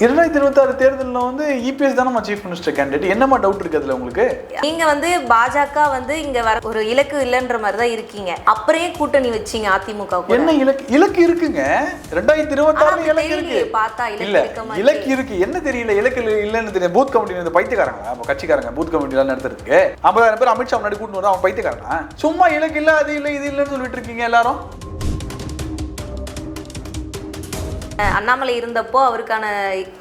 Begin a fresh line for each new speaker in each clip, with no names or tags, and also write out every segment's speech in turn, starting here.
இரண்டாயிரத்தி இருபத்தாறு தேர்தலில் வந்து இபிஎஸ் தானே சீஃப் மினிஸ்டர் கேண்டிடேட் என்னமா டவுட் இருக்கு அதுல உங்களுக்கு?
நீங்க வந்து பாஜக வந்து இங்க வர ஒரு இலக்கு இல்லைன்ற மாதிரி தான் இருக்கீங்க. அப்புறம் கூட்டணி வச்சீங்க அதிமுக
என்ன இலக்கு? இலக்கு இருக்குங்க. ரெண்டாயிரத்தி இருபத்தாறு இலக்கு இருக்கு.
பார்த்தா
இல்ல. இலக்கு இருக்கு. என்ன தெரியல இலக்கு இல்ல- இல்லன்னு தெரியும் பூத் கமிட்டி இந்த பைத்தியக்காரங்க அப்ப கட்சிக்காரங்க பூத் கமிட்டி எல்லாம் நடத்துறதுக்கு. ஐம்பதாயிரம் பேர் அமித்ஷா முன்னாடி கூட்டு வந்தா அவன் பைத்தியக்காரனா? சும்மா இலக்கு இல்ல அது இல்ல இது இல்லன்னு சொல்லிட்டு இருக்கீங்க எல்லாரும்.
அண்ணாமலை இருந்தப்போ அவருக்கான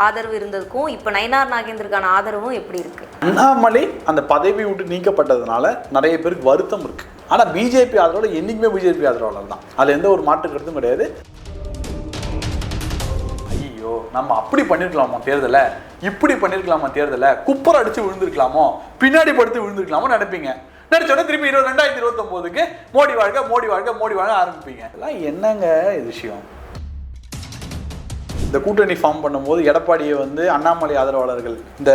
ஆதரவு இருந்ததுக்கும் இப்போ நயனார் நாகேந்திரக்கான ஆதரவும் எப்படி இருக்கு?
அண்ணாமலை அந்த பதவி விட்டு நீக்கப்பட்டதுனால நிறைய பேருக்கு வருத்தம் இருக்கு. ஆனா பிஜேபி ஆதரவோட என்னைக்குமே பிஜேபி ஆதரவாளர் தான். அதுல எந்த ஒரு மாற்று கருத்தும் கிடையாது. ஐயோ நம்ம அப்படி பண்ணிருக்கலாமா தேர்தலை? இப்படி பண்ணிருக்கலாமா தேர்தலை? குப்பர் அடிச்சு விழுந்திருக்கலாமோ? பின்னாடி படுத்து விழுந்திருக்கலாமோ நினைப்பீங்க. நடிச்சோடனே திருப்பி இருபது ரெண்டாயிரத்தி இருபத்தொம்போதுக்கு மோடி வாழ்க மோடி வாழ்க மோடி வாழ்க ஆரம்பிப்பீங்க. இதெல்லாம் என்னங்க இது விஷயம்? இந்த கூட்டணி ஃபார்ம் பண்ணும்போது எடப்பாடியை வந்து அண்ணாமலை ஆதரவாளர்கள் இந்த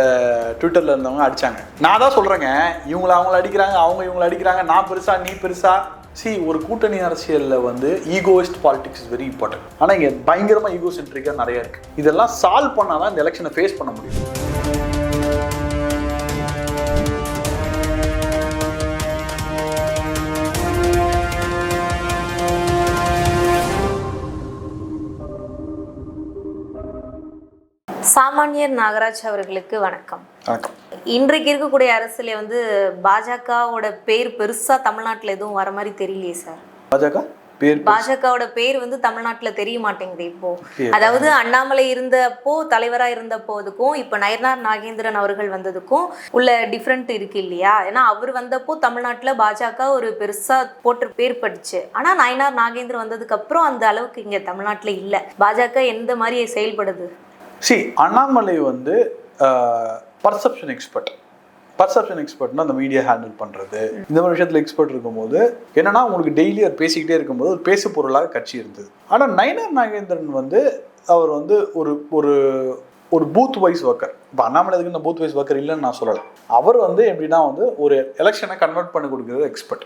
ட்விட்டரில் இருந்தவங்க அடித்தாங்க நான் தான் சொல்கிறேங்க இவங்கள அவங்கள அடிக்கிறாங்க அவங்க இவங்கள அடிக்கிறாங்க. நான் பெருசா நீ பெருசா? சி ஒரு கூட்டணி அரசியலில் வந்து egoist politics is very important ஆனால் இங்கே பயங்கரமாக ஈகோ சென்ட்ரிக்காக நிறையா இருக்குது இதெல்லாம் சால்வ் பண்ணால் தான் இந்த எலெக்ஷனை ஃபேஸ் பண்ண முடியும்.
சாமானியர் நாகராஜ் அவர்களுக்கு வணக்கம். இன்றைக்கு இருக்கக்கூடிய அரசியல வந்து பாஜகவோட பேர் பெருசா தமிழ்நாட்டுல எதுவும் வர மாதிரி தெரியலையே சார்.
பாஜக? பேர்
பாஜகவோட பேர் வந்து தமிழ்நாட்டுல தெரிய மாட்டேங்குது இப்போ. அதாவது அண்ணாமலை இருந்தப்போ தலைவரா இருந்த போதுக்கும் இப்ப நயனார் நாகேந்திரன் அவர்கள் வந்ததுக்கும் உள்ள டிஃப்ரெண்ட் இருக்கு இல்லையா? ஏன்னா அவர் வந்தப்போ தமிழ்நாட்டுல பாஜக ஒரு பெருசா போட்டு பேர் பட்டுச்சு ஆனா நயனார் நாகேந்திரன் வந்ததுக்கு அப்புறம் அந்த அளவுக்கு இங்க தமிழ்நாட்டுல இல்ல. பாஜக எந்த மாதிரி செயல்படுது?
சி அண்ணாமலை வந்து பர்செப்ஷன் எக்ஸ்பர்ட் பர்செப்ஷன் எக்ஸ்பர்ட்னா அந்த மீடியா ஹேண்டில் பண்ணுறது இந்த மாதிரி விஷயத்தில் எக்ஸ்பர்ட் இருக்கும்போது என்னன்னா உங்களுக்கு டெய்லி அவர் பேசிக்கிட்டே இருக்கும்போது ஒரு பேசு பொருளாக கட்சி இருந்தது. ஆனால் நயனார் நாகேந்திரன் வந்து அவர் வந்து ஒரு ஒரு ஒரு பூத் வைஸ் ஒர்க்கர் இப்போ அண்ணாமலைக்கு இந்த பூத் வைஸ் ஒர்க்கர் இல்லைன்னு நான் சொல்லலை. அவர் வந்து எப்படின்னா வந்து ஒரு எலெக்ஷனை கன்வெர்ட் பண்ணி கொடுக்குறது எக்ஸ்பர்ட்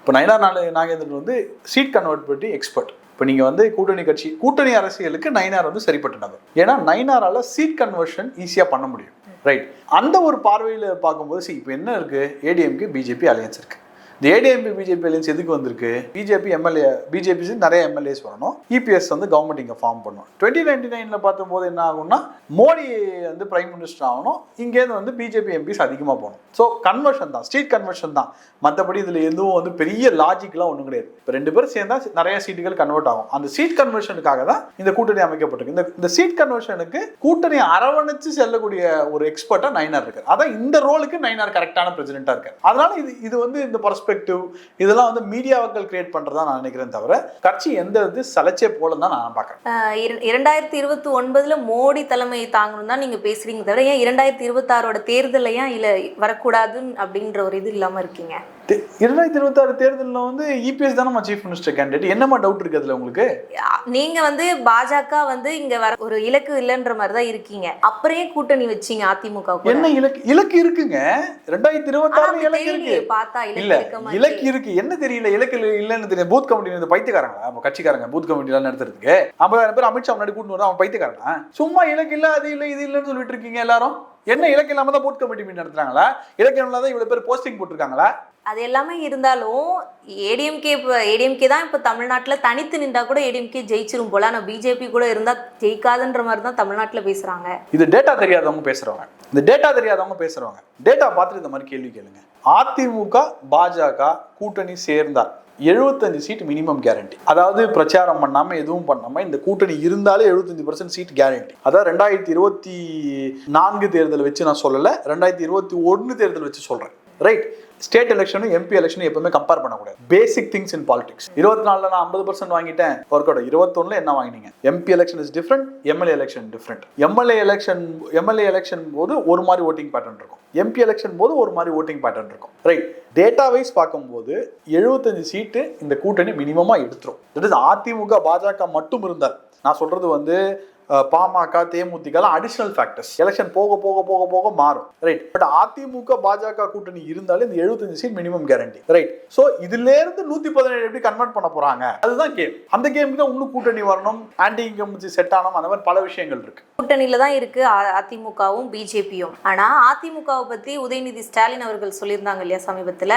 இப்போ நயனார் நாகேந்திரன் வந்து சீட் கன்வெர்ட் பண்ணி எக்ஸ்பர்ட் இப்போ நீங்கள் வந்து கூட்டணி கட்சி கூட்டணி அரசியலுக்கு நைனார் வந்து சரிப்பட்ட நபர் ஏன்னா நைனாரால சீட் கன்வர்ஷன் ஈஸியாக பண்ண முடியும். ரைட் அந்த ஒரு பார்வையில் பார்க்கும்போது சி இப்போ என்ன இருக்கு? ஏடிஎம்கே பிஜேபி அலையன்ஸ் இருக்கு. இந்த ஏடிஎம்பி பிஜேபி அலையன்ஸ் எதுக்கு வந்திருக்கு? பிஜேபி எம்எல்ஏ பிஜேபி நிறைய எம்எல்ஏஸ் வரணும். இபிஎஸ் வந்து கவர்மெண்ட் இங்கே ஃபார்ம் பண்ணணும். டுவெண்ட்டி நைன்டி நைனில் பார்க்கும்போது என்ன ஆகும்னா மோடி வந்து பிரைம் மினிஸ்டர் ஆகணும். இங்கேருந்து வந்து பிஜேபி எம்பிஸ் அதிகமாக போகணும். ஸோ கன்வர்ஷன் தான் ஸ்ட்ரீட் கன்வர்ஷன் தான். மற்றபடி இதில் எதுவும் வந்து பெரிய லாஜிக்லாம் ஒன்றும் கிடையாது. இப்போ ரெண்டு பேரும் சேர்ந்தா நிறைய சீட்டுகள் கன்வெர்ட் ஆகும். அந்த சீட் கன்வர்ஷனுக்காக தான் இந்த கூட்டணி அமைக்கப்பட்டிருக்கு. இந்த இந்த சீட் கன்வர்ஷனுக்கு கூட்டணி அரவணைச்சு செல்லக்கூடிய ஒரு எக்ஸ்பர்ட்டாக நைனார் இருக்கார். அதான் இந்த ரோலுக்கு நைனார் கரெக்டான பிரசிடென்ட்டாக இருக்கார். அதனால இது இது வந்து இந்த பெர்ஸ்பெக்டிவ் இதெல்லாம் வந்து மீடியாக்கள் கிரியேட் பண்ணுறதா நான் நினைக்கிறேன் தவிர கட்சி எந்த இது சலைச்சே போலன்னு தான் நான் பார்க்குறேன்.
இரண்டாயிரத்தி இருபத்தி ஒன்பதுல மோடி தலைமையை தாங்கணும் தான் நீங்க பேசுறீங்க தவிர ஏன் இரண்டாயிரத்தி இருபத்தாறோட தேர்தலையா ஏன் இல்ல வரக்கூடாதுன்னு அப்படின்ற ஒரு இது இல்லாம இருக்கீங்க?
இரண்டாயிரத்தி இருபத்தாறு தேர்தலில் வந்து இபிஎஸ் தானே சீஃப் மினிஸ்டர் கேண்டிடேட் என்னமா டவுட் இருக்கு அதுல உங்களுக்கு?
நீங்க வந்து பாஜக வந்து இங்க வர ஒரு இலக்கு இல்லைன்ற மாதிரி தான் இருக்கீங்க. அப்புறம் கூட்டணி வச்சீங்க அதிமுக
என்ன இலக்கு? இலக்கு இருக்குங்க. ரெண்டாயிரத்தி இருபத்தாறு இலக்கு இருக்கு.
பார்த்தா
இல்ல
இலக்கு இருக்க.
என்ன தெரியல இலக்கு இல்ல- இல்லன்னு தெரியும் பூத் கமிட்டி இந்த பைத்தியக்காரங்க அப்ப கட்சிக்காரங்க பூத் கமிட்டி எல்லாம் நடத்துறதுக்கு. ஐம்பதாயிரம் பேர் அமித்ஷா முன்னாடி கூட்டு வந்தா அவன் பைத்தியக்காரனா? சும்மா இலக்கு இல்ல அது இல்ல இது இல்லன்னு சொல்லிட்டு இருக்கீங்க எல்லாரும்? என்ன இலக்கு இல்லாம தான் பூத் கமிட்டி மீட் நடத்துறாங்களா? இலக்கு இல்லாம தான் இவ்வளவு பேர் போஸ்டிங் போட்டிருக்காங்களா?
அது எல்லாமே இருந்தாலும் ஏடிஎம்கே இப்போ ஏடிஎம்கே தான் இப்போ தமிழ்நாட்டில் தனித்து நின்றா கூட ஏடிஎம்கே ஜெயிச்சிரும் போல. ஆனால் பிஜேபி கூட இருந்தால் ஜெயிக்காதுன்ற மாதிரி தான் தமிழ்நாட்டில் பேசுகிறாங்க
இது டேட்டா தெரியாதவங்க பேசுகிறவங்க இந்த டேட்டா தெரியாதவங்க பேசுகிறவங்க டேட்டா பார்த்துட்டு இந்த மாதிரி கேள்வி கேளுங்க. அதிமுக பாஜக கூட்டணி சேர்ந்தால் எழுபத்தஞ்சு சீட் மினிமம் கேரண்டி அதாவது பிரச்சாரம் பண்ணாமல் எதுவும் பண்ணாமல் இந்த கூட்டணி இருந்தாலே எழுபத்தஞ்சு பர்சன்ட் சீட் கேரண்டி அதாவது ரெண்டாயிரத்தி இருபத்தி நான்கு தேர்தல் வச்சு நான் சொல்லலை ரெண்டாயிரத்தி இருபத்தி ஒன்று தேர்தல் வச்சு சொல்கிறேன் ரைட் ஸ்டேட் எலெக்ஷனும் எம்பி எலெக்ஷனும் எப்பவுமே கம்பேர் பண்ணக்கூடாது. பேசிக் திங்ஸ் இன் பாலிடிக்ஸ் இருபத்தி நாலுல நான் ஐம்பது பர்சன்ட் வாங்கிட்டேன். ஒர்க் அவுட் இருபத்தொன்னுல என்ன வாங்கினீங்க? MP election is different MLA election different MLA election MLA election போது ஒரு மாதிரி ஓட்டிங் பேட்டர்ன் இருக்கும். எம்பி எலெக்ஷன் போது ஒரு மாதிரி ஓட்டிங் பேட்டர்ன் இருக்கும். ரைட் டேட்டா வைஸ் பார்க்கும்போது எழுபத்தஞ்சு சீட்டு இந்த கூட்டணி மினிமமாக எடுத்துரும். தட் இஸ் அதிமுக பாஜக மட்டும் இருந்தால். நான் சொல்றது வந்து PMK DMDK additional factors election போக போக போக போக மாறும். ரைட் பட் அதிமுக பாஜக கூட்டணி இருந்தாலும் இந்த 75 seat minimum guarantee right so இதுல இருந்து நூத்தி பதினேழு எப்படி கன்வெர்ட் பண்ண போறாங்க? அதுதான் கேம் அந்த கேமுக்கு தான் இன்னும் கூட்டணி வரணும் ஆன்டி இன்கம்பன்சி செட் ஆனோம் அந்த மாதிரி பல விஷயங்கள் இருக்கு.
கூட்டணியில தான் இருக்கு அதிமுகவும் பிஜேபியும். ஆனா அதிமுகவை பத்தி உதயநிதி ஸ்டாலின் அவர்கள் சொல்லியிருந்தாங்க இல்லையா சமீபத்தில்?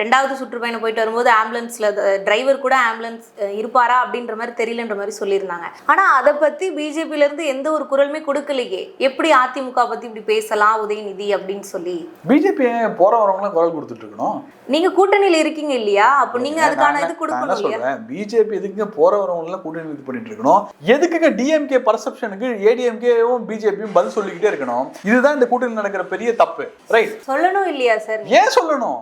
ரெண்டாவது சுற்றுப்பயணம் போயிட்டு வரும்போது ஆம்புலன்ஸ்ல டிரைவர் கூட ஆம்புலன்ஸ் இருப்பாரா அப்படின்ற மாதிரி தெரியலன்ற மாதிரி சொல்லியிருந்தாங்க. ஆனா அதை பத்தி பிஜே இருந்து எந்த ஒரு குரலுமே கொடுக்கலையே. எப்படி அதிமுக பத்தி இப்படி பேசலாம் உதயநிதி அப்படின்னு சொல்லி?
பிஜேபி போற வரவங்களாம் குரல் கொடுத்துட்டு இருக்கணும்
நீங்க கூட்டணியில இருக்கீங்க இல்லையா? அப்ப நீங்க அதுக்கான இது கொடுக்கணும்
சொல்றேன்? பிஜேபி வரவங்க எல்லாம் கூட்டணி இது பண்ணிட்டு இருக்கணும் எதுக்குங்க டிஎம்கே பர்செப்ஷனுக்கு ஏடிஎம்கேவும் பிஜேபியும் பதில் சொல்லிக்கிட்டே இருக்கணும்? இதுதான் இந்த கூட்டணியில் நடக்கிற பெரிய தப்பு. ரைட்
சொல்லணும் இல்லையா சார்
ஏன் சொல்லணும்?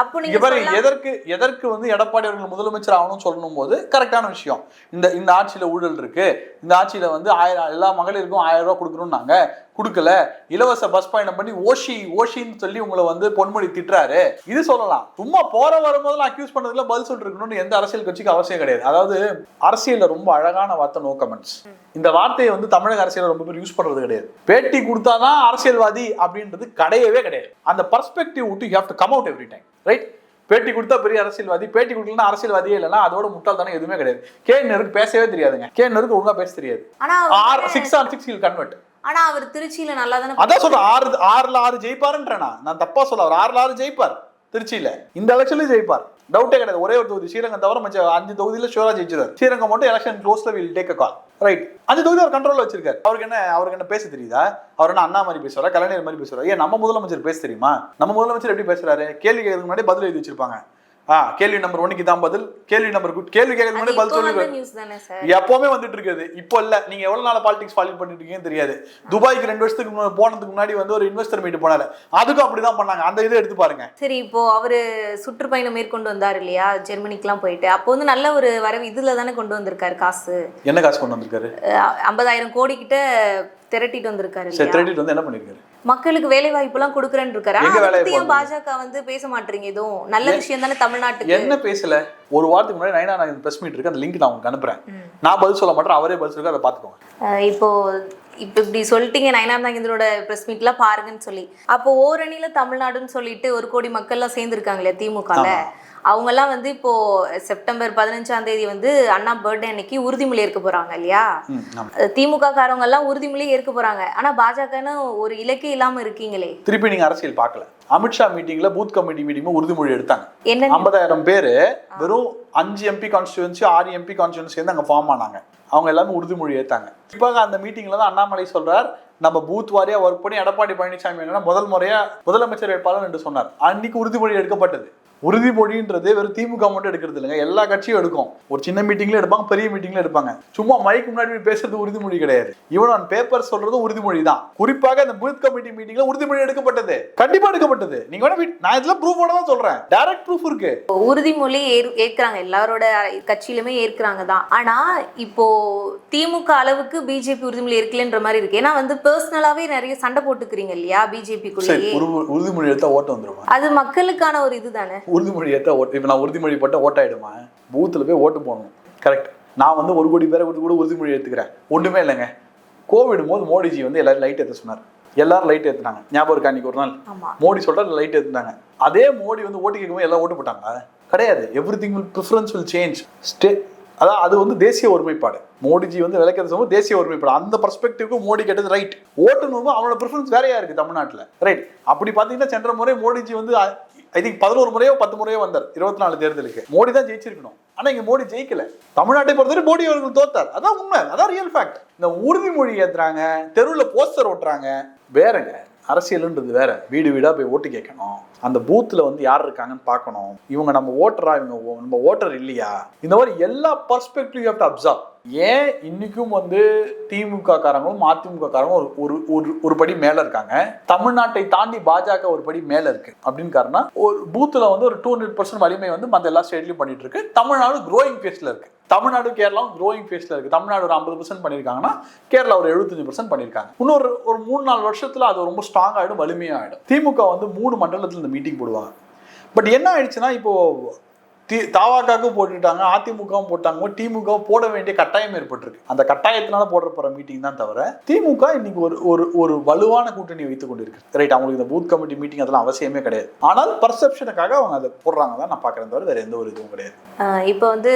அப்போ நீங்க
பாரு
சொல்லலாம்.
எதற்கு எதற்கு வந்து எடப்பாடி அவர்கள் முதலமைச்சர் ஆகணும்னு சொல்லணும் போது கரெக்டான விஷயம். இந்த இந்த ஆட்சியில ஊழல் இருக்கு. இந்த ஆட்சியில வந்து ஆயிரம் எல்லா மகளிருக்கும் ஆயிரம் ரூபாய் கொடுக்கணும்னாங்க. கொடுக்கல இலவச பஸ் பயணம் பண்ணி ஓஷி ஓஷின்னு சொல்லி உங்களை வந்து பொன்மொழி திட்டுறாரு இது சொல்லலாம் சும்மா போற வரும்போதெல்லாம் அக்யூஸ் பண்ணதுல பதில் சொல்லிட்டு இருக்கணும்னு எந்த அரசியல் கட்சிக்கு அவசியம் கிடையாது அதாவது அரசியல்ல ரொம்ப அழகான வார்த்தை நோ கமெண்ட்ஸ் இந்த வார்த்தையை வந்து தமிழக அரசியல் ரொம்ப பேர் யூஸ் பண்றது கிடையாது பேட்டி கொடுத்தாதான் அரசியல்வாதி அப்படின்றது கிடையவே கிடையாது அந்த பர்ஸ்பெக்டிவ் விட்டு you have to come out every time right பேட்டி கொடுத்தா பெரிய அரசியல்வாதி பேட்டி கொடுக்கலன்னா அரசியல்வாதியே இல்லைன்னா அதோட முட்டாள்தானே எதுவுமே கிடையாது கே நெருக்கு பேசவே தெரியாதுங்க கே நெருக்கு ஒழுங்கா பேச தெரியாது
are
six on six convert
ஆனா அவர் திருச்சியில நல்லா தானே
அதான் சொல்றேன் ஆறு ஆறுல ஆறு ஜெயிப்பாருன்றேனா நான் தப்பா சொல்ல அவர் ஆறுல ஆறு ஜெயிப்பார் திருச்சியில. இந்த எலெக்ஷன்லயும் ஜெயிப்பார். டவுட்டே கிடையாது ஒரே ஒரு தொகுதி. ஸ்ரீரங்கம் தவிர மச்ச அஞ்சு தொகுதியில ஷூரா ஜெயிச்சிருவார். ஸ்ரீரங்கம் மட்டும் election க்ளோஸ்ல will take a call right அஞ்சு தொகுதி அவர் கண்ட்ரோல்ல வச்சிருக்காரு. அவருக்கு என்ன அவருக்கு என்ன பேச தெரியுதா? அவர் என்ன அண்ணா மாதிரி பேசுவாரா கலைஞர் மாதிரி பேசுவாரா? ஏன் நம்ம முதலமைச்சர் பேச தெரியுமா? நம்ம முதலமைச்சர் எப்படி பேசுறாரு? கேள்வி கேட்கறதுக்கு முன்னாடி பதில் எழுதி வச்சிருப்பாங்க. ஆ கேள்வி நம்பர் ஒன்னுக்கு தான் பதில். கேள்வி நம்பர் கேள்வி கேட்கறதுக்கு முன்னாடி பதில் சொல்லி
நியூஸ் தானே சார்
எப்பவுமே வந்துட்டு இருக்குது. இப்போ இல்ல நீங்க எவ்வளவு நாள் பாலிடிக்ஸ் ஃபாலோ பண்ணிட்டு இருக்கீங்கன்னு தெரியாது. துபாய்க்கு ரெண்டு வருஷத்துக்கு போனதுக்கு முன்னாடி வந்து ஒரு இன்வெஸ்டர் மீட் போனாரு. அதுக்கும் அப்படிதான் பண்ணாங்க. அந்த இதை எடுத்து பாருங்க.
சரி இப்போ அவரு சுற்றுப்பயணம் மேற்கொண்டு வந்தார் இல்லையா? ஜெர்மனிக்கெல்லாம் போயிட்டு. அப்போ வந்து நல்ல ஒரு வரவு இதுல தானே கொண்டு வந்திருக்காரு காசு.
என்ன காசு கொண்டு வந்திருக்காரு?
ஐம்பதாயிரம் கோடி கிட்ட திரட்டிட்டு வந்திருக்காரு
திரட்டிட்டு வந்து என்ன பண்ணிருக்காரு?
மக்களுக்கு வேலை வாய்ப்பு எல்லாம் கொடுக்குறேன்னு இருக்காரு பாஜக வந்து பேச மாட்டீங்க எதுவும் நல்ல விஷயம் தானே தமிழ்நாட்டுக்கு.
என்ன பேசல? ஒரு வாரத்துக்கு முன்னாடி நைனா நான் பிரஸ் மீட் இருக்கு அந்த லிங்க் நான் உங்களுக்கு அனுப்புறேன். நான் பதில் சொல்ல மாட்டேன் அவரே பதில் சொல்லுங்க அதை பாத்துக்கோங்க
அஹ் இப்போ இப்போ இப்படி சொல்லிட்டீங்க நயனார் நாகேந்திரோட ப்ரெஸ் மீட்லாம் பாருங்கன்னு சொல்லி. அப்போ ஓரணியில தமிழ்நாடுன்னு சொல்லிட்டு ஒரு கோடி மக்கள்லாம் சேர்ந்துருக்காங்க இல்லையா திமுகல அவங்கெல்லாம் வந்து இப்போ செப்டம்பர் பதினஞ்சாம் தேதி வந்து அண்ணா பர்த்டே அன்னைக்கு உறுதிமொழி ஏற்க போறாங்க இல்லையா. திமுக காரவங்க எல்லாம் உறுதிமொழி ஏற்க போறாங்க. ஆனா பாஜகன்னு ஒரு இலக்கே இல்லாம இருக்கீங்களே.
திருப்பி நீங்க அரசியல் பார்க்கல. அமித்ஷா மீட்டிங்ல பூத் கமிட்டி மீட்டிங் உறுதிமொழி எடுத்தாங்க.
என்ன
ஐம்பதாயிரம் பேரு வெறும் அஞ்சு எம்பி கான்ஸ்டியூன்சி ஆறு எம்பி கான்ஸ்டியூன்சி வந்து அங்க ஃபார்ம் ஆனாங்க. அவங்க எல்லாமே உறுதிமொழி ஏத்தாங்க. இப்போ அந்த மீட்டிங்ல தான் அண்ணாமலை சொல்றார் நம்ம பூத் வாரியா ஒர்க் பண்ணி எடப்பாடி பழனிசாமி என்னன்னா முதல் முறையா முதலமைச்சர் வேட்பாளர் என்று சொன்னார். அன்னைக்கு உறுதிமொழி எடுக்கப்பட்டது. உறுதிமொழின்றது வெறும் திமுக மட்டும் எடுக்கிறது இல்லைங்க. எல்லா கட்சியும் எடுக்கும். ஒரு சின்ன மீட்டிங்ல எடுப்பாங்க பெரிய மீட்டிங்ல எடுப்பாங்க. சும்மா மைக்கு முன்னாடி போய் பேசுறது உறுதிமொழி கிடையாது. ஈவன் ஆன் பேப்பர் சொல்றது உறுதிமொழி தான். குறிப்பாக இந்த பூத் கமிட்டி மீட்டிங்ல உறுதிமொழி எடுக்கப்பட்டது. கண்டிப்பா எடுக்கப்பட்டது. நீங்க வேணா நான் இதெல்லாம் ப்ரூஃபோட தான் சொல்றேன். டைரக்ட் ப்ரூஃப் இருக்கு.
உறுதிமொழி ஏற் ஏற்கிறாங்க. எல்லாரோட கட்சியிலுமே ஏற்கிறாங்க தான். ஆனா இப்போ திமுக அளவுக்கு பிஜேபி உறுதிமொழி ஏற்கலன்ற மாதிரி இருக்கு. ஏன்னா வந்து பர்சனலாவே நிறைய சண்டை போட்டுக்கிறீங்க இல்லையா
ஒரு உறுதிமொழி எடுத்தா ஓட்டு வந்துருமா?
அது மக்களுக்கான ஒரு இதுதானே?
உறுதிமொழி எடுத்தா ஓட்டு இப்போ நான் உறுதிமொழி போட்டா ஓட்டாயிடுமா? பூத்துல போய் ஓட்டு போடணும். கரெக்ட் நான் வந்து ஒரு கோடி பேரை கூட உறுதிமொழி எடுத்துக்கிறேன். ஒண்ணுமே இல்லைங்க. கோவிட் போது மோடிஜி வந்து எல்லாரும் லைட் ஏற்ற சொன்னார். எல்லாரும் லைட் ஏத்துனாங்க. ஞாபகம் இருக்கா அன்னைக்கு ஒரு நாள்? மோடி சொல்றாரு லைட் ஏத்துனாங்க. அதே மோடி வந்து ஓட்டு கேட்கும்போது எல்லாம் ஓட்டு போட்டாங்க கிடையாது. Every thing will preference will change stay அதான் அது வந்து தேசிய ஒருமைப்பாடு. மோடிஜி வந்து விளக்கிறது சொல்லும்போது தேசிய ஒருமைப்பாடு. அந்த பர்ஸ்பெக்டிவ்க்கு மோடி கேட்டது ரைட் ஓட்டுன்னு அவனோட ப்ரிஃபரன்ஸ் வேறையா இருக்கு தமிழ்நாட்டில். ரைட் அப்படி பார்த்தீங்கன்னா சென்ற முறை மோடிஜி வந்து ஐ திங்க் பதினோரு முறையோ பத்து முறையோ வந்தார் இருபத்தி நாலு தேர்தலுக்கு. மோடி தான் ஜெயிச்சிருக்கணும். ஆனா இங்க மோடி ஜெயிக்கல. தமிழ்நாட்டை பொறுத்தவரை மோடி அவர்கள் தோத்தார். அதான் உண்மை. அதான் ரியல் ஃபேக்ட் இந்த உறுதிமொழி ஏத்துறாங்க தெருவில் போஸ்டர் ஓட்டுறாங்க. வேறங்க அரசியலுன்றது வேற. வீடு வீடா போய் ஓட்டு கேட்கணும். அந்த பூத்துல வந்து யார் இருக்காங்கன்னு பார்க்கணும். இவங்க நம்ம ஓட்டரா இவங்க ஓ- நம்ம ஓட்டர் இல்லையா? இந்த மாதிரி எல்லா பர்ஸ்பெக்டிவ் யூ டு அப்சர்வ் ஏன் இன்னைக்கும் வந்து திமுக காரங்களும் அதிமுக காரங்களும் ஒரு ஒரு ஒரு ஒரு படி மேல இருக்காங்க? தமிழ்நாட்டை தாண்டி பாஜக ஒரு படி மேல இருக்கு. அப்படின்னு காரணம் ஒரு பூத்துல வந்து ஒரு டூ ஹண்ட்ரட் பர்சன்ட் வலிமை வந்து மற்ற எல்லா ஸ்டேட்லயும் பண்ணிட்டு இருக்கு. தமிழ்நாடு க்ரோயிங் ஃபேஸ்ல இருக்கு. தமிழ்நாடு கேரளாவும் க்ரோயிங் ஃபேஸில் இருக்கு. தமிழ்நாடு ஒரு ஐம்பது பர்சன்ட் பண்ணியிருக்காங்கன்னா கேரளா ஒரு எழுபத்தஞ்சு பர்சன்ட் பண்ணியிருக்காங்க. இன்னொரு ஒரு மூணு நாலு வருஷத்துல அது ரொம்ப ஸ்ட்ராங் ஆயிடும் வலிமையாக ஆயிடும் திமுக வந்து மூணு மண்டலத்துல இந்த மீட்டிங் போடுவாங்க. பட் என்ன ஆயிடுச்சுன்னா இப்போ தி தாவாக்காக்கும் போட்டுட்டாங்க அதிமுகவும் போட்டாங்க திமுக போட வேண்டிய கட்டாயம் ஏற்பட்டிருக்கு. அந்த கட்டாயத்தினால போட போற மீட்டிங் தான் தவிர திமுக இன்னைக்கு ஒரு ஒரு ஒரு வலுவான கூட்டணி வைத்துக் கொண்டிருக்கு. ரைட் அவங்களுக்கு இந்த பூத் கமிட்டி மீட்டிங் அதெல்லாம் அவசியமே கிடையாது. ஆனால் பர்செப்ஷனுக்காக அவங்க அதை போடுறாங்க தான் நான் பாக்குறேன் தவிர வேற எந்த ஒரு இதுவும் கிடையாது.
இப்போ வந்து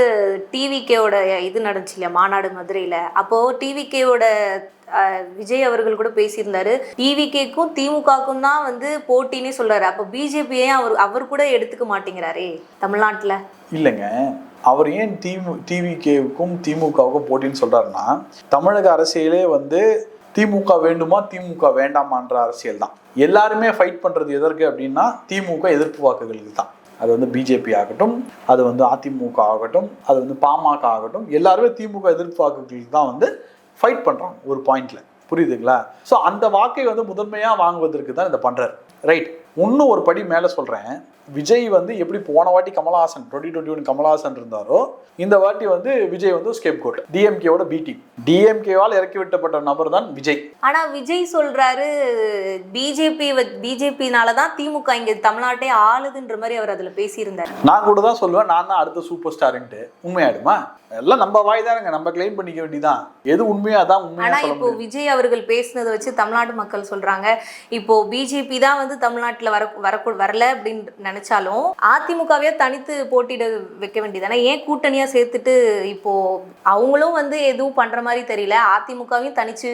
டிவிகேவோட இது நடந்துச்சு இல்லையா? மாநாடு மதுரையில். அப்போது டிவிகேவோட விஜய் அவர்கள் கூட பேசியிருந்தாரு. டிவிகேக்கும் திமுகக்கும் தான் வந்து போட்டின்னு சொல்றாரு. அப்போ பிஜேபியே அவர் அவர் கூட எடுத்துக்க மாட்டேங்கிறாரே தமிழ்நாட்டில்?
இல்லைங்க. அவர் ஏன் திமு டிவிகேவுக்கும் திமுகவுக்கும் போட்டின்னு சொல்றாருன்னா தமிழக அரசியலே வந்து திமுக வேண்டுமா திமுக வேண்டாமான்ற அரசியல் தான். எல்லாருமே ஃபைட் பண்றது எதற்கு அப்படின்னா திமுக எதிர்ப்பு வாக்குகளுக்கு தான். அது வந்து பிஜேபி ஆகட்டும் அது வந்து அதிமுக ஆகட்டும் அது வந்து பாமக ஆகட்டும் எல்லாருமே திமுக எதிர்ப்பு வாக்குகளுக்கு தான் வந்து ஃபைட் பண்ணுறாங்க ஒரு பாயிண்ட்ல புரியுதுங்களா? ஸோ அந்த வாக்கை வந்து முதன்மையாக வாங்குவதற்கு தான் இதை பண்ணுறாரு ரைட் இன்னும் ஒரு படி மேலே சொல்றேன். விஜய் வந்து எப்படி போன வாட்டி Kamal Haasan twenty twenty one Kamal Haasan இருந்தாரோ இந்த வாட்டி வந்து விஜய் வந்து ஸ்கேப் கோட் டிஎம்கேவோட பி டீம் டிஎம்கேவால் இறக்கி விட்டப்பட்ட நபர் தான் விஜய்.
ஆனா விஜய் சொல்றாரு பிஜேபி பிஜேபினால தான் திமுக இங்க தமிழ்நாட்டே ஆளுதுன்ற மாதிரி அவர் அதுல பேசியிருந்தாரு.
நான் கூட தான் சொல்லுவேன் நான் தான் அடுத்த சூப்பர் ஸ்டார்ன்ட்டு உண்மையாடுமா எல்லாம் நம்ம வாய் தானுங்க நம்ம கிளைம் பண்ணிக்க வேண்டியதான் எது உண்மையா தான் உண்மையா
ஆனா இப்போ விஜய் அவர்கள் பேசினதை வச்சு தமிழ்நாட்டு மக்கள் சொல்றாங்க இப்போ பிஜேபி தான் வந்து தமிழ்நாட்டுல வர வரக்கூ வரல அப்படின்னு நினைச்சாலும் அதிமுகவே தனித்து போட்டியிட வைக்க வேண்டியதானே? ஏன் கூட்டணியா சேர்த்துட்டு இப்போ அவங்களும் வந்து எதுவும் பண்ற மாதிரி தெரியல அதிமுகவையும் தனிச்சு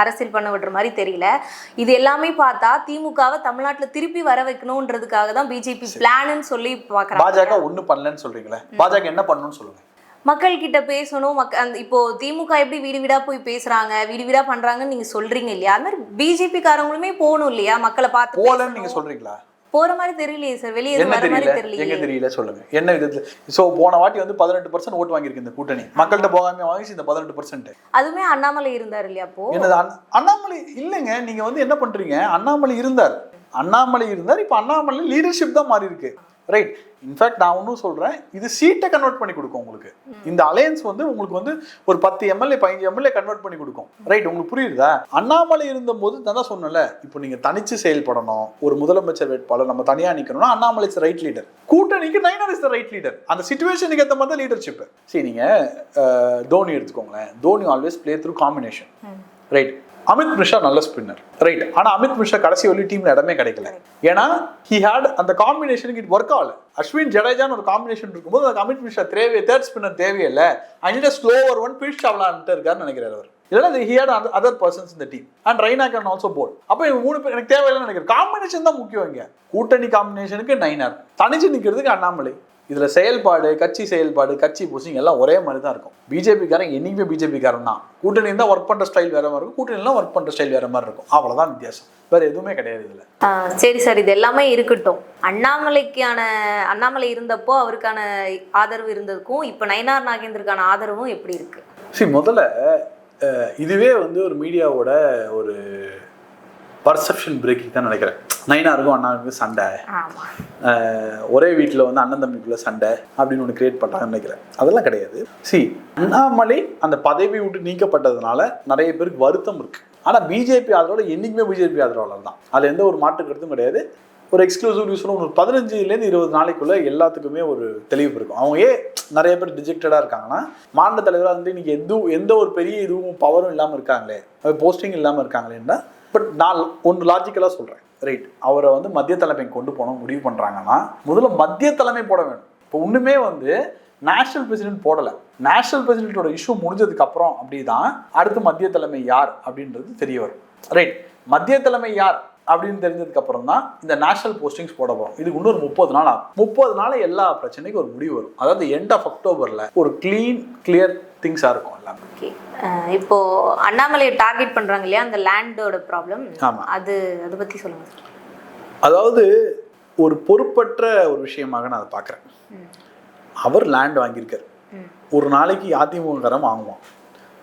அரசியல் பண்ண விடுற மாதிரி தெரியல. இது எல்லாமே பார்த்தா திமுகவை தமிழ்நாட்டுல திருப்பி வர வைக்கணுன்றதுக்காக தான் பிஜேபி பிளான்னு சொல்லி பாக்குறாங்க.
பாஜக ஒண்ணு பண்ணலன்னு சொல்றீங்களே? பாஜக என்ன பண்ணணும்னு சொல்லுங்க.
மக்கள் கிட்ட பேசணும் மக்க அந்த இப்போ திமுக எப்படி வீடு வீடா போய் பேசுறாங்க வீடு வீடா பண்றாங்கன்னு நீங்க சொல்றீங்க இல்லையா? அது மாதிரி பிஜேபி காரங்களுமே போகணும் இல்லையா? மக்களை பார்த்து பேசணும்.
நீங்க சொல்றீங்களா?
போற மாதிரி தெரியலையே சார். வெளியே
என்ன
வர மாதிரி
தெரியல? எங்க தெரியல? சொல்லுங்க. என்ன விதத்துல? சோ போன வாட்டி வந்து பதினெட்டு பர்சன்ட் ஓட்டு வாங்கியிருக்கு இந்த கூட்டணி. மக்கள்கிட்ட போகாம வாங்கி இந்த பதினெட்டு பர்சன்ட்
அதுவுமே அண்ணாமலை இருந்தார் இல்லையா அப்போ?
என்னது அண்ணாமலை இல்லைங்க. நீங்க வந்து என்ன பண்றீங்க? அண்ணாமலை இருந்தார். அண்ணாமலை இருந்தார். இப்போ அண்ணாமலை லீடர்ஷிப் தான் மாறி இருக்கு ரைட் இன்ஃபேக்ட் நான் ஒன்றும் சொல்றேன் இது சீட்டை கன்வெர்ட் பண்ணி கொடுக்கும் உங்களுக்கு. இந்த அலையன்ஸ் வந்து உங்களுக்கு வந்து ஒரு பத்து எம்எல்ஏ பதினஞ்சு எம்எல்ஏ கன்வெர்ட் பண்ணி கொடுக்கும். ரைட் உங்களுக்கு புரியுதா? அண்ணாமலை இருந்தபோது நான் தான் சொன்னேன்ல இப்போ நீங்க தனிச்சு செயல்படணும். ஒரு முதலமைச்சர் வேட்பாளர் நம்ம தனியா நிக்கணும்னா அண்ணாமலை இஸ் ரைட் லீடர் கூட்டணிக்கு Nainar is the right leader அந்த சுச்சுவேஷனுக்கு ஏற்ற மாதிரி தான் லீடர்ஷிப் சரி நீங்க அஹ், தோனி எடுத்துக்கோங்களேன். Dhoni always play through combination. Right Amit Mishra நல்ல ஸ்பின்னர் ரைட் ஆனா அமித் மிஸ்ரா கடைசி வரையும் டீம்ல இடமே கிடைக்கல. ஏன்னா ஹி ஹேட் அந்த காம்பினேஷனுக்கு இட் ஒர்க் ஆகல. அஸ்வின் ஜடேஜான்னு ஒரு காம்பினேஷன் இருக்கும்போது அதுக்கு அமித் மிஸ்ரா தேவையே தேர்ட் ஸ்பின்னர் தேவையில்லை. நீட் ஸ்லோவர் ஒன் பிரிஷ் சாவலான்ட்டு இருக்காருன்னு நினைக்கிறார் அவர். இல்லைன்னா ஹி ஹேட் அதர் பர்சன்ஸ் இந்த team and Raina can also bowl அப்போ இவங்க மூணு பேர் எனக்கு தேவையில்லைன்னு நினைக்கிறேன் காம்பினேஷன் தான் முக்கியம் இங்க. கூட்டணி காம்பினேஷனுக்கு நைனார். தனிச்சு நிற்கிறதுக்கு அண்ணாமலை. இதுல செயல்பாடு கட்சி செயல்பாடு கட்சி போஸ்டிங் எல்லாம் ஒரே மாதிரி தான் இருக்கும். பிஜேபிக்காரன் என்னைக்குமே பிஜேபிக்காரன் தான். கூட்டணி இருந்தால் ஒர்க் பண்ற ஸ்டைல் வேற மாதிரி இருக்கும். கூட்டணிலாம் ஒர்க் பண்ற ஸ்டைல் வேற மாதிரி இருக்கும். அவ்வளவுதான் வித்தியாசம். வேற எதுவுமே கிடையாது இதுல.
சரி சார் இது எல்லாமே இருக்கட்டும். அண்ணாமலைக்கான அண்ணாமலை இருந்தப்போ அவருக்கான ஆதரவு இருந்ததுக்கும் இப்போ நயனார் நாகேந்திரக்கான ஆதரவும் எப்படி இருக்கு?
சரி முதல்ல இதுவே வந்து ஒரு மீடியாவோட ஒரு பர்செப்ஷன் பிரேக்கிங் தான் நினைக்கிறேன். நைனாருக்கும் அண்ணாருக்கும் சண்டை. ஒரே வீட்டில் வந்து அண்ணன் தம்பிக்குள்ள சண்டை அப்படின்னு ஒன்று கிரியேட் பண்ணாங்கன்னு நினைக்கிறேன். அதெல்லாம் கிடையாது. சி அண்ணாமலை அந்த பதவி விட்டு நீக்கப்பட்டதுனால நிறைய பேருக்கு வருத்தம் இருக்கு. ஆனால் பிஜேபி ஆதரவோட என்னைக்குமே பிஜேபி ஆதரவாளர் தான். அதில் எந்த ஒரு மாற்று கருத்தும் கிடையாது. ஒரு எக்ஸ்க்ளூசிவ் நியூஸ்ல ஒரு பதினஞ்சுலேருந்து இருபது நாளைக்குள்ள எல்லாத்துக்குமே ஒரு தெளிவு இருக்கும். அவங்க ஏன் நிறைய பேர் டிஜெக்டடாக இருக்காங்கன்னா மாநில தலைவராக வந்து இன்னைக்கு எதுவும் எந்த ஒரு பெரிய இதுவும் பவரும் இல்லாமல் இருக்காங்களே போஸ்டிங் இல்லாமல் இருக்காங்களேன்னா பட் நான் ஒன்று லாஜிக்கலாக சொல்கிறேன் ரைட் அவரை வந்து மத்திய தலைமை கொண்டு போன முடிவு பண்ணுறாங்கன்னா முதல்ல மத்திய தலைமை போட வேணும். இப்போ ஒன்றுமே வந்து நேஷனல் பிரசிடென்ட் போடலை. நேஷனல் பிரசிடென்ட்டோட இஷ்யூ முடிஞ்சதுக்கு அப்புறம் அப்படி தான் அடுத்து மத்திய தலைமை யார் அப்படின்றது தெரிய வரும். ரைட் மத்திய தலைமை யார் அப்படின்னு தெரிஞ்சதுக்கு அப்புறம் தான் இந்த நேஷனல் போஸ்டிங்ஸ் போட போகிறோம் இதுக்கு இன்னொரு முப்பது நாள் ஆகும். முப்பது நாள் எல்லா பிரச்சனைக்கும் ஒரு முடிவு வரும். அதாவது எண்ட் ஆஃப் அக்டோபரில் ஒரு க்ளீன் கிளியர் திங்ஸாக இருக்கும் எல்லாமே.
ஓகே இப்போ அண்ணாமலையை டார்கெட் பண்றாங்க இல்லையா அந்த லேண்டோட ப்ராப்ளம்
ஆமா.
அது அதை பத்தி சொல்லுங்க. சார்
அதாவது ஒரு பொறுப்பற்ற ஒரு விஷயமாக நான் அதை பார்க்குறேன். அவர் லேண்ட் வாங்கியிருக்காரு. ஒரு நாளைக்கு அதிமுககாரன் வாங்குவான்.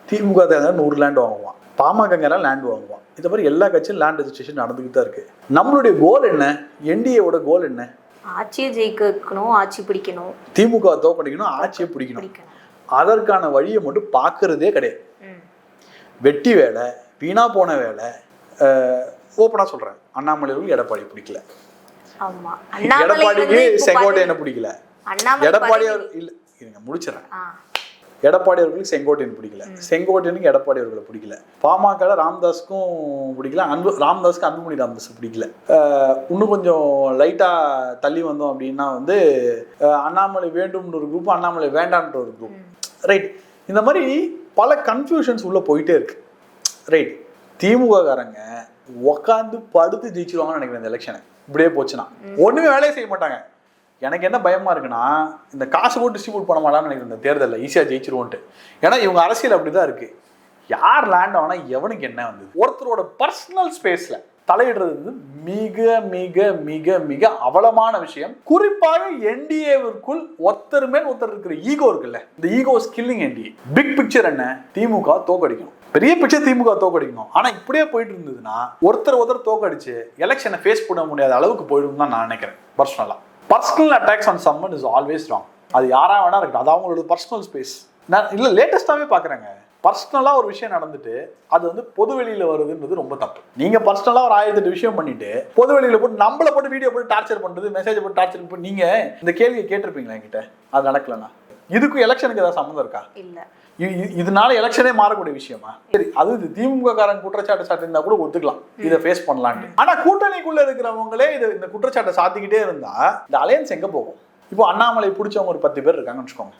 திமுக தேர்தல் நூறு லேண்ட் வாங்குவான். பாமகங்காரன் லேண்ட் வாங்குவான். இந்த மாதிரி எல்லா கட்சியும் லேண்ட் ரெஜிஸ்ட்ரேஷன் நடந்துக்கிட்டு தான் இருக்கு. நம்மளுடைய கோல் என்ன? என்டிஏவோட கோல் என்ன?
ஆட்சியை ஜெயிக்க வைக்கணும் ஆட்சி பிடிக்கணும்.
திமுக தோக்கடிக்கணும் ஆட்சியை பிடிக்கணும். அதற்கான வழியை மட்டும் பார்க்கறதே கிடையாது. வெட்டி வேலை வீணா போன வேலை ஓப்பனாக சொல்கிறேன் அண்ணாமலையும் எடப்பாடி பிடிக்கல. எடப்பாடிக்கு செங்கோட்டையனை பிடிக்கல. எடப்பாடி இல்ல இருங்க முடிச்சிடறேன். எடப்பாடி அவர்களுக்கு செங்கோட்டையன் பிடிக்கல. செங்கோட்டையனுக்கு எடப்பாடி அவர்களை பிடிக்கல. பாமக ராமதாஸுக்கும் பிடிக்கல. அன்பு ராமதாஸுக்கு அன்புமணி ராமதாஸ் பிடிக்கல. இன்னும் கொஞ்சம் லைட்டா தள்ளி வந்தோம் அப்படின்னா வந்து அண்ணாமலை வேண்டும்னு ஒரு குரூப் அண்ணாமலை வேண்டான்ற ஒரு குரூப் ரைட் இந்த மாதிரி பல கன்ஃபியூஷன்ஸ் உள்ள போயிட்டே இருக்கு. ரைட் திமுக காரங்க உக்காந்து படுத்து ஜெயிச்சிருவாங்கன்னு நினைக்கிறேன் இந்த எலெக்ஷனை இப்படியே போச்சுன்னா. ஒண்ணுமே வேலையே செய்ய மாட்டாங்க. எனக்கு என்ன பயமா இருக்குன்னா இந்த காசு போட்டு டிஸ்ட்ரிபியூட் பண்ண மாட்டான்னு நினைக்கிறேன் இந்த தேர்தலில். ஈஸியா ஜெயிச்சிருவோன்ட்டு. ஏன்னா இவங்க அரசியல் அப்படிதான் இருக்கு. யார் லேண்ட் ஆனா எவனுக்கு என்ன வந்தது? ஒருத்தரோட பர்சனல் ஸ்பேஸ்ல தலையிடுறது வந்து மிக மிக மிக மிக அவலமான விஷயம். குறிப்பாக என்டிஏவிற்குள் ஒருத்தர் மேல் ஒருத்தர் இருக்கிற ஈகோ இருக்குல்ல இந்த ego skilling NDA big big என்ன? திமுக தோக்கடிக்கணும் பெரிய பிக்சர் திமுக தோக்கடிக்கணும் ஆனா இப்படியே போயிட்டு இருந்ததுன்னா ஒருத்தர் ஒருத்தர் தோக்கடிச்சு எலெக்ஷனை ஃபேஸ் பண்ண முடியாத அளவுக்கு போயிடும் தான் நான் நினைக்கிறேன் பர்சனலா personal attacks on someone is always wrong அது யாரா வேணா இருக்கட்டும் அது அவங்களோட பர்சனல் ஸ்பேஸ் நான் இல்லை லேட்டஸ்டாகவே பார்க்குறேங்க பர்சனலா ஒரு விஷயம் நடந்துட்டு அது வந்து பொது வெளியில வருதுன்றது ரொம்ப தப்பு. நீங்க பர்சனலா ஒரு ஆயிரத்தி எட்டு விஷயம் பண்ணிட்டு பொது வெளியில போட்டு நம்மள போட்டு வீடியோ போட்டு டார்ச்சர் பண்றது மெசேஜ் போட்டு டார்ச்சர் பண்ணி நீங்க இந்த கேள்வியை கேட்டிருப்பீங்களா என்கிட்ட? அது நடக்கலன்னா? இதுக்கும் எலெக்ஷனுக்கு ஏதாவது சம்மந்தம் இருக்கா?
இல்ல.
இதனால எலெக்ஷனே மாறக்கூடிய விஷயமா? சரி அது இது திமுக காரன் குற்றச்சாட்டு சாட்டியிருந்தா கூட ஒத்துக்கலாம். இதை ஃபேஸ் பண்ணலான்ட்டு. ஆனா கூட்டணிக்குள்ள இருக்கிறவங்களே இது இந்த குற்றச்சாட்டை சாத்திக்கிட்டே இருந்தா இந்த அலையன்ஸ் எங்க போகும்? இப்போ அண்ணாமலை பிடிச்சவங்க ஒரு பத்து பேர் இருக்காங்கன்னு வச்சுக்கோங்க?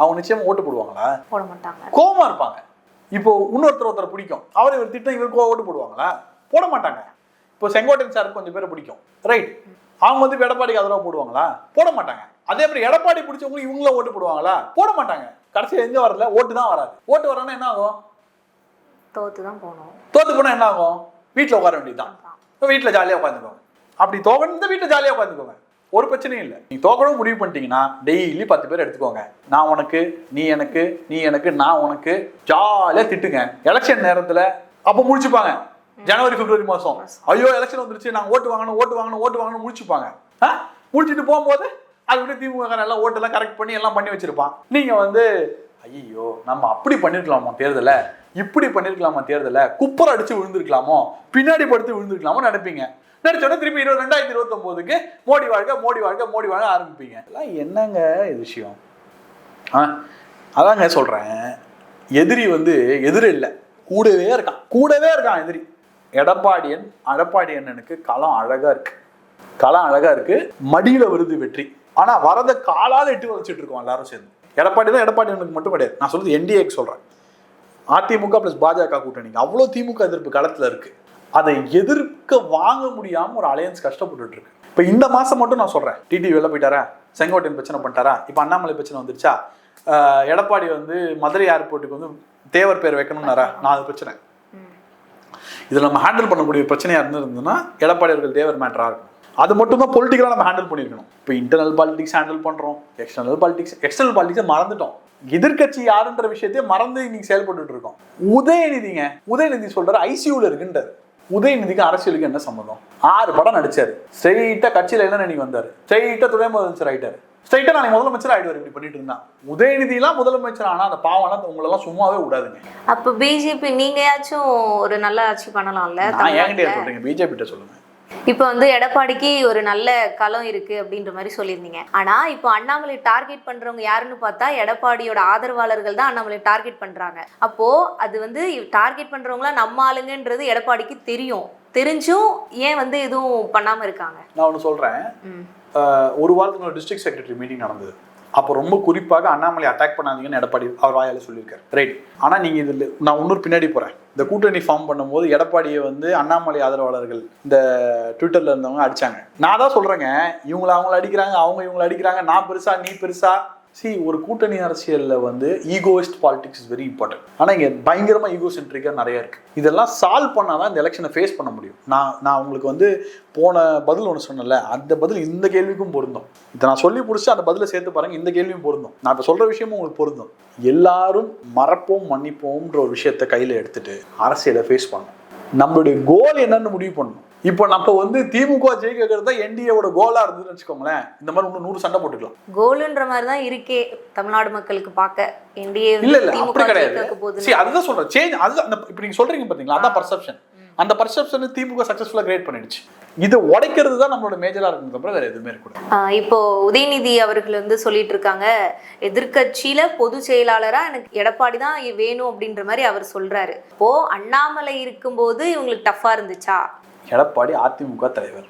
அவங்க நிச்சயமா ஓட்டு போடுவாங்களா?
போட மாட்டாங்க.
கோவமா இருப்பாங்க. இப்போ இன்னொருத்தர் ஒருத்தர் பிடிக்கும். அவர் இவர் திட்டம் இவருக்கு ஓட்டு போடுவாங்களா? போட மாட்டாங்க. இப்போ செங்கோட்டையன் சாருக்கு கொஞ்சம் பேரை பிடிக்கும். ரைட். அவங்க வந்து எடப்பாடிக்கு ஆதரவா போடுவாங்களா? போட மாட்டாங்க. அதே மாதிரி எடப்பாடி பிடிச்சவங்களுக்கு இவங்களும் ஓட்டு போடுவாங்களா? போட மாட்டாங்க. கடைசியில் எங்க வரல? ஓட்டு தான் வராது. ஓட்டு வரணும்னா என்ன ஆகும்?
தோத்து தான் போகணும்.
தோத்து போனா என்ன ஆகும்? வீட்டில் உட்கார வேண்டியதுதான். இப்போ வீட்டில் ஜாலியாக உட்காந்துக்கோங்க. அப்படி தோக்கணும் வீட்டில் ஜாலியாக உட்காந்துக்கோங்க. ஒரு பிரச்சனையும் இல்லை. நீ தோக்கணும் முடிவு பண்ணிட்டீங்கன்னா டெய்லி பத்து பேர் எடுத்துக்கோங்க. நான் உனக்கு நீ எனக்கு நீ எனக்கு நான் உனக்கு ஜாலியாக திட்டுங்க. எலெக்ஷன் நேரத்தில் அப்போ முடிச்சுப்பாங்க ஜனவரி பிப்ரவரி மாதம் ஐயோ எலெக்ஷன் வந்துருச்சு நாங்கள் ஓட்டு வாங்கணும் ஓட்டு வாங்கணும் ஓட்டு வாங்கணும் முடிச்சுப்பாங்க ஆ? முடிச்சுட்டு போகும்போது அது விட திமுக எல்லாம் ஓட்டெல்லாம் கரெக்ட் பண்ணி எல்லாம் பண்ணி வச்சிருப்பான். நீங்கள் வந்து ஐயோ நம்ம அப்படி பண்ணிருக்கலாமா தேர்தலை? இப்படி பண்ணிருக்கலாமா தேர்தலை? குப்பர் அடிச்சு விழுந்திருக்கலாமோ? பின்னாடி படுத்து விழுந்திருக்கலாமோ நினைப்பீங்க. நினைச்சோட திருப்பி இருபது ரெண்டாயிரத்தி இருபத்தொம்போதுக்கு மோடி வாழ்க மோடி வாழ்க மோடி வாழ்க ஆரம்பிப்பீங்க. எல்லாம் என்னங்க இது விஷயம்? ஆ அதாங்க சொல்கிறேன் எதிரி வந்து எதிரி இல்லை கூடவே இருக்கான் கூடவே இருக்கான் எதிரி. எடப்பாடியன் எடப்பாடியண்ணனுக்கு களம் அழகா இருக்கு. களம் அழகா இருக்கு மடியில வருது வெற்றி. ஆனா வரத காலால எட்டு வச்சுட்டு இருக்கோம் எல்லாரும் சேர்ந்து. எடப்பாடி தான் எடப்பாடியனுக்கு மட்டும் கிடையாது. நான் சொல்றது என்டிஏக்கு சொல்றேன். அதிமுக பிளஸ் பாஜக கூட்டணிக்கு அவ்வளோ திமுக எதிர்ப்பு களத்துல இருக்கு. அதை எதிர்க்க வாங்க முடியாமல் ஒரு அலையன்ஸ் கஷ்டப்பட்டுட்டு இருக்கு இப்போ இந்த மாதம் மட்டும் நான் சொல்கிறேன் டிடி வெளில போயிட்டாரா செங்கோட்டையன் பிரச்சனை பண்ணிட்டாரா? இப்போ அண்ணாமலை பிரச்சனை வந்துருச்சா? எடப்பாடி வந்து மதுரை ஏர்போர்ட்டுக்கு வந்து தேவர் பேர் வைக்கணும்னாரா? நான் அது பிரச்சனை. இதில் நம்ம ஹேண்டில் பண்ணக்கூடிய பிரச்சனையாக இருந்திருந்ததுன்னா எடப்பாடி அவர்கள் தேவர் மேட்டராக இருக்கும். அது மட்டும் தான் பொலிட்டிக்கலாக நம்ம ஹேண்டில் பண்ணியிருக்கணும். இப்போ இன்டர்னல் பாலிடிக்ஸ் ஹேண்டில் பண்ணுறோம் எக்ஸ்டர்னல் பாலிடிக்ஸ் எக்ஸ்டர்னல் பாலிடிக்ஸை மறந்துட்டோம். எதிர்க்கட்சி யாருன்ற விஷயத்தையே மறந்து இன்னைக்கு செயல்பட்டுட்டு இருக்கோம். உதயநிதிங்க உதயநிதி சொல்கிற ஐசியூவில் இருக்குன்றது உதயநிதிக்கு அரசியலுக்கு என்ன சம்மந்தம் ஆறு படம் நடிச்சாரு. ஸ்ட்ரெயிட்டா கட்சியில என்ன நினைக்கு வந்தாரு. ஸ்ட்ரெயிட்டா துணை முதலமைச்சர் ஆயிட்டாரு. ஸ்ட்ரைட்டா நாளைக்கு முதலமைச்சர் ஆயிடுவார் இப்படி பண்ணிட்டு இருந்தா. உதயநிதிலாம் முதலமைச்சர் ஆனா அந்த பாவம்லாம் உங்களெல்லாம் சும்மாவே விடாதுங்க.
அப்ப பிஜேபி நீங்கயாச்சும் ஒரு நல்ல ஆட்சி பண்ணலாம்ல
நான் என்கிட்ட? சொல்றீங்க. பிஜேபி கிட்ட சொல்லுங்க.
இப்போ வந்து எடப்பாடிக்கு ஒரு நல்ல களம் இருக்கு அப்படின்ற மாதிரி சொல்லியிருந்தீங்க. ஆனா இப்போ அண்ணாமலை டார்கெட் பண்றவங்க யாருன்னு பார்த்தா எடப்பாடியோட ஆதரவாளர்கள் தான் அண்ணாமலை டார்கெட் பண்றாங்க. அப்போ அது வந்து டார்கெட் பண்றவங்களாம் நம்ம ஆளுங்கன்றது எடப்பாடிக்கு தெரியும். தெரிஞ்சும் ஏன் வந்து எதுவும் பண்ணாம இருக்காங்க?
நான் ஒன்று சொல்றேன். ஒரு வாரத்துக்கு டிஸ்ட்ரிக்ட் செக்ரட்டரி மீட்டிங் நடந்தது. அப்போ ரொம்ப குறிப்பாக அண்ணாமலை அட்டாக் பண்ணாதீங்கன்னு எடப்பாடி அவர் வாயால் சொல்லியிருக்காரு. ரைட் ஆனால் நீங்கள் இதில் நான் இன்னொரு பின்னாடி போகிறேன் இந்த கூட்டணி ஃபார்ம் பண்ணும்போது எடப்பாடியை வந்து அண்ணாமலை ஆதரவாளர்கள் இந்த ட்விட்டரில் இருந்தவங்க அடித்தாங்க நான் தான் சொல்கிறேங்க இவங்களை அவங்கள அடிக்கிறாங்க அவங்க இவங்களை அடிக்கிறாங்க நான் பெருசா நீ பெருசா சி ஒரு கூட்டணி அரசியலில் வந்து egoist politics is very important ஆனால் இங்கே பயங்கரமாக ஈகோ சென்ட்ரிக்காக நிறைய இருக்குது இதெல்லாம் சால்வ் பண்ணால் தான் இந்த எலெக்ஷனை ஃபேஸ் பண்ண முடியும். நான் நான் உங்களுக்கு வந்து போன பதில் ஒன்று சொன்னேன்ல அந்த பதில் இந்த கேள்விக்கும் பொருந்தும். இதை நான் சொல்லி பிடிச்சி அந்த பதிலை சேர்த்து பாருங்க இந்த கேள்வியும் பொருந்தும். நான் இப்போ சொல்கிற விஷயமும் உங்களுக்கு பொருந்தும். எல்லாரும் மறப்போம் மன்னிப்போம்ன்ற ஒரு விஷயத்தை கையில் எடுத்துட்டு அரசியலை ஃபேஸ் பண்ணணும். நம்மளுடைய கோல் என்னன்னு முடிவு பண்ணணும். இப்போ நம்ம வந்து திமுக ஜெயிக்கிறது தான் என்டிஏவோட கோலா இருந்ததுன்னு வச்சுக்கோங்களேன். இந்த மாதிரி இன்னும் நூறு சண்டை போட்டுக்கலாம்.
கோலுன்ற மாதிரி தான் இருக்கே தமிழ்நாடு மக்களுக்கு பார்க்க. என்டிஏ
இல்ல இல்ல அப்படி கிடையாது.
ஜெயிக்க.
சரி அதுதான் சொல்றேன். சேஞ்ச் அதுதான் அந்த இப்போ நீங்க சொல்றீங்க பாத்தீங்களா அதான் பர்செப்ஷன் அந்த பர்செப்ஷன் திமுக சக்சஸ்ஃபுல்லா கிரியேட் பண்ணிடுச்சு. இதை உடைக்கிறது தான் நம்மளோட மேஜரா இருக்கும் தவிர வேற எதுவுமே இருக்கக்கூடாது.
இப்போ உதயநிதி அவர்கள் வந்து சொல்லிட்டு இருக்காங்க எதிர்க்கட்சியில பொதுச் செயலாளரா எனக்கு எடப்பாடி தான் வேணும் அப்படின்ற மாதிரி அவர் சொல்றாரு. இப்போ அண்ணாமலை இருக்கும்போது இவங்களுக்கு டஃப்பா இருந்துச்சா?
எடப்பாடி அதிமுக தலைவர்.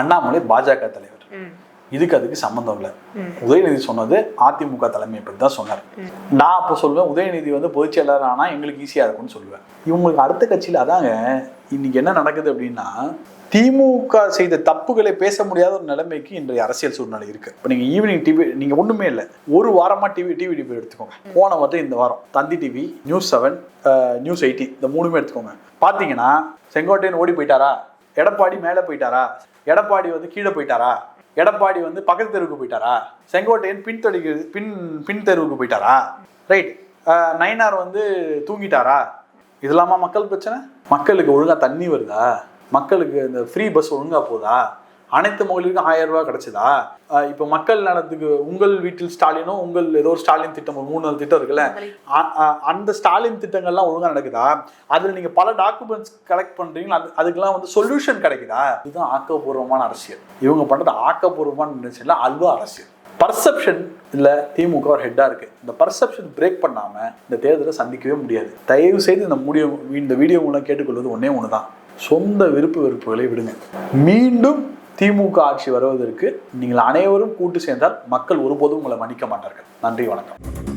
அண்ணாமலை பாஜக தலைவர். இதுக்கு அதுக்கு சம்மந்தம் இல்லை. உதயநிதி சொன்னது அதிமுக தலைமையை பற்றி தான் சொன்னார். நான் அப்போ சொல்லுவேன் உதயநிதி வந்து பொதுச் செயலாளர் ஆனா எங்களுக்கு ஈஸியா இருக்கும்னு சொல்லுவேன். இவங்களுக்கு அடுத்த கட்சியில அதாங்க இன்னைக்கு என்ன நடக்குது அப்படின்னா திமுக செய்த தப்புகளை பேச முடியாத ஒரு நிலைமைக்கு இன்றைய அரசியல் சூழ்நிலை இருக்கு. இப்போ நீங்க ஈவினிங் டிவி நீங்க ஒண்ணுமே இல்லை. ஒரு வாரமா டிவி டிவி டிவி எடுத்துக்கோங்க. போன வாரம் இந்த வாரம் Thanthi TV news seven news eighteen இந்த மூணுமே எடுத்துக்கோங்க. பாத்தீங்கன்னா செங்கோட்டையன் ஓடி போயிட்டாரா? எடப்பாடி மேலே போயிட்டாரா? எடப்பாடி வந்து கீழே போயிட்டாரா? எடப்பாடி வந்து பக்கத்து தெருவுக்கு போயிட்டாரா? செங்கோட்டையன் பின்தொடிக்கு பின் பின் தெருவுக்கு போயிட்டாரா? ரைட் நயினார் வந்து தூங்கிட்டாரா? இதெல்லாமா மக்கள் பிரச்சனை? மக்களுக்கு ஒழுங்காக தண்ணி வருதா? மக்களுக்கு இந்த ஃப்ரீ பஸ் ஒழுங்காக போதா? அனைத்து மகளிருக்கும் ஆயிரம் ரூபாய் கிடைச்சதா? இப்போ மக்கள் நலத்துக்கு உங்கள் வீட்டில் ஸ்டாலினோ உங்கள் ஏதோ ஒரு ஸ்டாலின் திட்டம் ஒரு மூணு நாலு திட்டம் இருக்குல்ல? அந்த ஸ்டாலின் திட்டங்கள்லாம் ஒழுங்கா நடக்குதா? அதுல நீங்க பல டாக்குமெண்ட்ஸ் கலெக்ட் பண்றீங்களா? அது அதுக்கெல்லாம் வந்து சொல்யூஷன் கிடைக்குதா? இதுதான் ஆக்கப்பூர்வமான அரசியல். இவங்க பண்றது ஆக்கப்பூர்வமான நினைச்சல அல்வா அரசியல். பர்செப்ஷன் இல்ல திமுக ஒரு ஹெட்டா இருக்கு. இந்த பர்செப்ஷன் பிரேக் பண்ணாம இந்த தேர்தலை சந்திக்கவே முடியாது. தயவு செய்து இந்த முடிவு இந்த வீடியோ மூலம் கேட்டுக்கொள்வது ஒன்னே ஒண்ணுதான். சொந்த விருப்பு வெறுப்புகளை விடுங்க. மீண்டும் திமுக ஆட்சி வருவதற்கு நீங்கள் அனைவரும் கூட்டு சேர்ந்தால் மக்கள் ஒருபோதும் உங்களை மன்னிக்க மாட்டார்கள். நன்றி வணக்கம்.